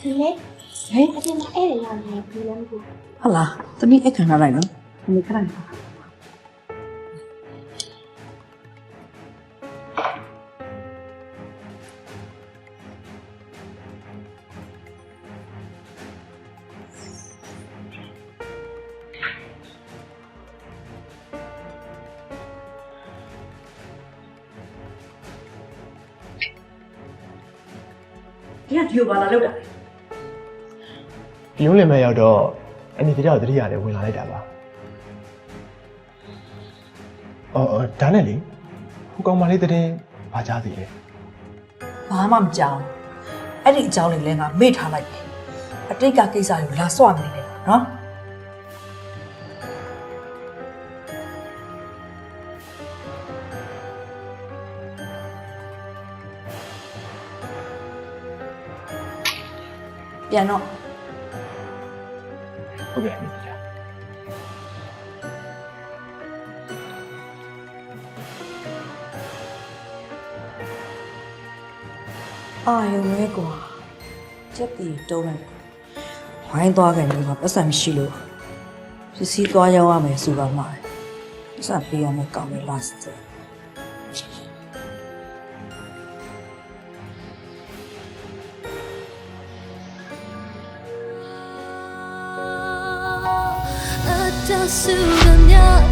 ဒီလေဟဲ့အပြင်မှာအဲ့ရရတယ်ဘယ်လဲမသိဘူးဟုတ်လားသမီးအခမ်းထားလိုက်နော်အမေခဏနေပါ ဒီကဒီကိုပါလာလောက်တာလေဒီုံးလင်မဲ့ရောက်တော့အနီတကြောက်တတိယလည်းဝင်လာလိုက်တာပါအော်အော်ဒါနဲ့လေဟိုကောင်မလေးတဲ့တင်ဘာကြားသေးလဲဘာမှမကြောက်အဲ့ဒီအကြောင်းလေးလည်းငါမေ့ထားလိုက်ပြီအတိတ်ကကိစ္စကိုလာစွမနေနဲ့နော် ပြန်တော့ဟုတ်ကဲ့အနီတကြောက်အာယုံမဲကွာချက်တီတုံးလိုက်ဝိုင်းသွားကြတယ်ကွာပတ်စံမရှိလို့ပစ္စည်းသွားရောက်ရမယ်ဆိုတော့မှပတ်စံပေးရမယ်ကောင်းမယ် last အတ ဆူကညချင်ငါထ